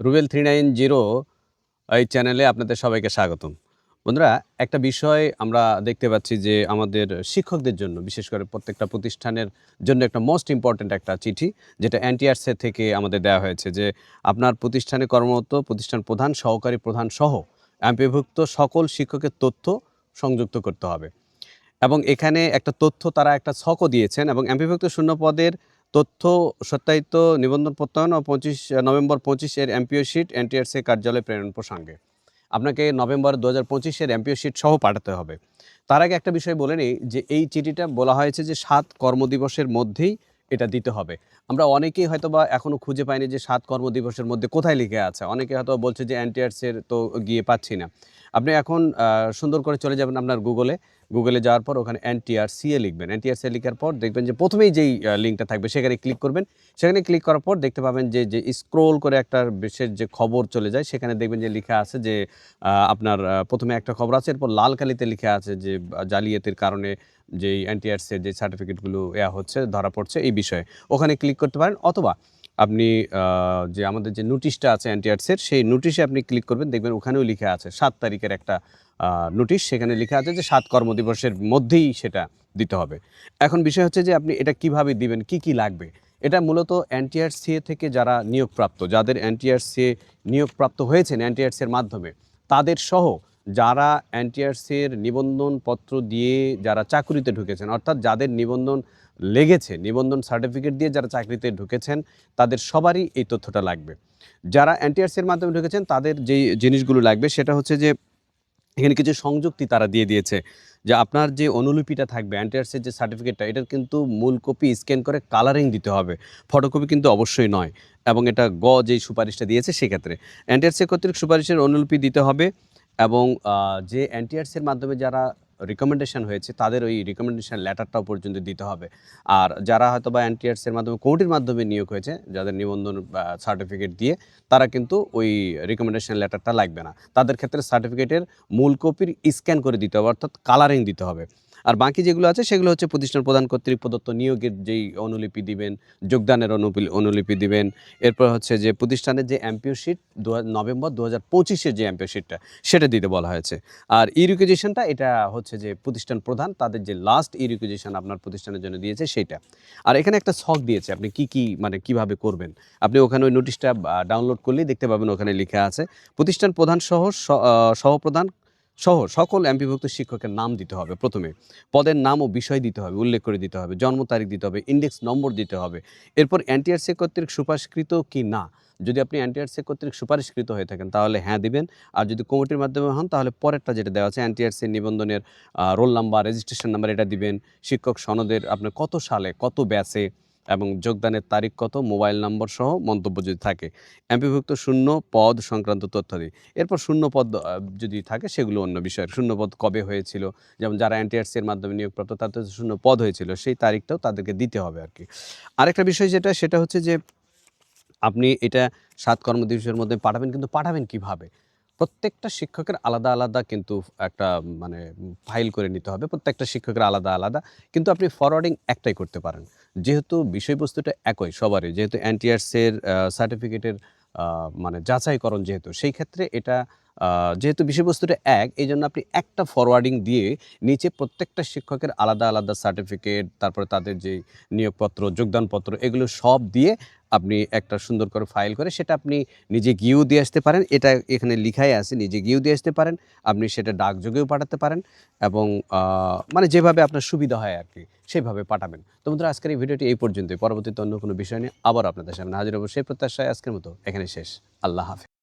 Rubel three nine zero এই চ্যানেলে আপনাদের সবাইকে স্বাগতম। বন্ধুরা, একটা বিষয় আমরা দেখতে পাচ্ছি যে আমাদের শিক্ষকদের জন্য, বিশেষ করে প্রত্যেকটা প্রতিষ্ঠানের জন্য একটা মোস্ট ইম্পর্ট্যান্ট একটা চিঠি, যেটা এনটিআরসি থেকে আমাদের দেওয়া হয়েছে যে আপনার প্রতিষ্ঠানে কর্মরত প্রতিষ্ঠান প্রধান, সহকারী প্রধান সহ এমপিভুক্ত সকল শিক্ষকের তথ্য সংযুক্ত করতে হবে। এবং এখানে একটা তথ্য তারা একটা ছকও দিয়েছেন এবং এমপিভুক্ত শূন্য পদের তথ্য সত্যায়িত নিবন্ধন প্রত্যয়ন ও পঁচিশ নভেম্বর পঁচিশের এমপিও শিট এনটিআরসি কার্যালয়ে প্রেরণ প্রসঙ্গে। আপনাকে নভেম্বর দু হাজার পঁচিশের এমপিও শিট সহ পাঠাতে হবে। তার আগে একটা বিষয় বলে নিই যে এই চিঠিটা বলা হয়েছে যে সাত কর্মদিবসের মধ্যেই এটা দিতে হবে। আমরা অনেকেই হয়তো বা এখনও খুঁজে পাইনি যে সাত কর্মদিবসের মধ্যে কোথায় লিখে আছে। অনেকে হয়তো বলছে যে এনটিআরসির তো গিয়ে পাচ্ছি না। আপনি এখন সুন্দর করে চলে যাবেন আপনার গুগলে গুগলে যাওয়ার পর ওখানে এনটিআর সিএ লিখবেন। এনটিআর সিএ লেখার পর দেখবেন যে প্রথমেই যেই লিঙ্কটা থাকবে সেখানে ক্লিক করবেন। সেখানে ক্লিক করার পর দেখতে পাবেন যে যে স্ক্রোল করে একটা বিশেষ যে খবর চলে যায়, সেখানে দেখবেন যে লেখা আছে যে আপনার প্রথমে একটা খবর আছে, এরপর লাল কালিতে লেখা আছে যে জালিয়াতির কারণে যেই এনটিআরসির যে সার্টিফিকেটগুলো এয়া হচ্ছে, ধরা পড়ছে এই বিষয়ে। ওখানে ক্লিক করতে পারেন অথবা আপনি যে আমাদের যে নোটিশটা আছে এনটিআরসির সেই নোটিশে আপনি ক্লিক করবেন, দেখবেন ওখানেও লেখা আছে, সাত তারিখের একটা নোটিশ, সেখানে লেখা আছে যে সাত কর্মদিবসের মধ্যেই সেটা দিতে হবে। এখন বিষয় হচ্ছে যে আপনি এটা কীভাবে দিবেন, কি কি লাগবে? এটা মূলত এনটিআরসিএ থেকে যারা নিয়োগপ্রাপ্ত, যাদের এনটিআরসিএ নিয়োগপ্রাপ্ত হয়েছেন এনটিআরসি এর মাধ্যমে, তাদের সহ যারা এনটিআরসির নিবন্ধন পত্র দিয়ে যারা চাকরিতে ঢুকেছেন, অর্থাৎ যাদের নিবন্ধন লেগেছে, নিবন্ধন সার্টিফিকেট দিয়ে যারা চাকরিতে ঢুকেছেন, তাদের সবারই এই তথ্যটা লাগবে। যারা এনটিআরসির মাধ্যমে ঢুকেছেন, তাদের যেই জিনিসগুলো লাগবে, সেটা হচ্ছে যে, এখানে কিছু সংযুক্তি তারা দিয়ে দিয়েছে যে, আপনার যে অনুলিপিটা থাকবে, এনটিআরসির যে সার্টিফিকেটটা এটার কিন্তু মূল কপি স্ক্যান করে কালারিং দিতে হবে। ফটোকপি কিন্তু অবশ্যই নয় এবং এটা গ যেই সুপারিশটা দিয়েছে, সেক্ষেত্রে। এনটিআরসি কর্তৃক সুপারিশের অনুলিপি দিতে হবে। এবং যে এনটিআরসির মাধ্যমে যারা রিকমেন্ডেশন হয়েছে, তাদের ওই রিকমেন্ডেশন লেটারটাও পর্যন্ত দিতে হবে। আর যারা হয়তো বা এনটিআরসির মাধ্যমে, কোর্টের মাধ্যমে নিয়োগ হয়েছে, যাদের নিবন্ধন সার্টিফিকেট দিয়ে, তারা কিন্তু ওই রিকমেন্ডেশন লেটারটা লাগবে না। তাদের ক্ষেত্রে সার্টিফিকেটের মূল কপির স্ক্যান করে দিতে হবে, অর্থাৎ কালারিং দিতে হবে। আর বাকি যেগুলো আছে, সেগুলো হচ্ছে প্রতিষ্ঠান প্রদান কর্তৃক প্রদত্ত নিয়োগের যেই অনুলিপি দিবেন, যোগদানের অনুপি, অনুলিপি দিবেন। এরপর হচ্ছে যে প্রতিষ্ঠানের যে এমপিও শিট দু, নভেম্বর দু হাজার পঁচিশের যে এমপিও শিটটা সেটা দিতে বলা হয়েছে। আর ই রিকুইজিশনটা এটা হচ্ছে যে প্রতিষ্ঠান প্রধান, তাদের যে লাস্ট ই রিকুইজিশন আপনার প্রতিষ্ঠানের জন্য দিয়েছে, সেইটা। আর এখানে একটা ছক দিয়েছে, আপনি কি কি মানে কীভাবে করবেন? আপনি ওখানে ওই নোটিশটা ডাউনলোড করলেই দেখতে পাবেন, ওখানে লেখা আছে, প্রতিষ্ঠান প্রধান সহ সহপ্রধান সহ সকল এমপিভুক্ত শিক্ষকের নাম দিতে হবে প্রথমে। পদের নাম ও বিষয় দিতে হবে, উল্লেখ করে দিতে হবে, জন্ম তারিখ দিতে হবে ইন্ডেক্স নম্বর দিতে হবে। এরপর এনটিআরসি কর্তৃক সুপারিশকৃত কি না? যদি আপনি এনটিআরসি কর্তৃক সুপারিশকৃত হয়ে থাকেন, তাহলে হ্যাঁ দিবেন। আর যদি কমিটির মাধ্যমে হন, তাহলে পরেরটা যেটা দেওয়া আছে এনটিআরসি নিবন্ধনের রোল নাম্বার রেজিস্ট্রেশন নাম্বার এটা দিবেন। শিক্ষক সনদের আপনার কত সালে, কত ব্যাচে এবং যোগদানের তারিখ কত? মোবাইল নম্বর সহ মন্তব্য যদি থাকে। এমপিভুক্ত শূন্য পদ সংক্রান্ত তথ্যাদি এরপর শূন্য পদ যদি থাকে সেগুলো অন্য বিষয় শূন্য পদ কবে হয়েছিল? যেমন যারা এনটিআরসি এর মাধ্যমে নিয়োগপ্রাপ্ত, তাদের শূন্য পদ হয়েছিল। সেই তারিখটাও তাদেরকে দিতে হবে আর কি আরেকটা বিষয় যেটা, সেটা হচ্ছে যে আপনি এটা সাত কর্মদিবসের মধ্যে পাঠাবেন, কিন্তু পাঠাবেন কীভাবে? প্রত্যেকটা শিক্ষকের আলাদা আলাদা কিন্তু একটা মানে ফাইল করে নিতে হবে। প্রত্যেকটা শিক্ষকের আলাদা আলাদা। কিন্তু আপনি ফরওয়ার্ডিং একটাই করতে পারেন। যেহেতু বিষয়বস্তুটা একই সবারই, যেহেতু এনটিআরসির সার্টিফিকেটের মানে যাচাইকরণ যেহেতু, সেই ক্ষেত্রে এটা যেহেতু বিষয়বস্তুটা এক এই জন্য আপনি একটা ফরওয়ার্ডিং দিয়ে নিচে প্রত্যেকটা শিক্ষকের আলাদা আলাদা সার্টিফিকেট তারপরে তাদের যে নিয়োগপত্র, যোগদানপত্র, এগুলো সব দিয়ে আপনি একটা সুন্দর করে ফাইল করে সেটা আপনি নিজে গিয়েও দিয়ে আসতে পারেন। এটা এখানে লিখাই আছে, নিজে গিয়েও দিয়ে আসতে পারেন। আপনি সেটা ডাকযোগেও পাঠাতে পারেন এবং মানে যেভাবে আপনার সুবিধা হয় আর কি, সেভাবে পাঠাবেন। তো বন্ধুরা, আজকের এই ভিডিওটি এই পর্যন্তই। পরবর্তীতে অন্য কোনো বিষয় নিয়ে আবার আপনাদের সামনে হাজির হব। সেই প্রত্যাশায় আজকের মতো এখানে শেষ। আল্লাহ হাফেজ।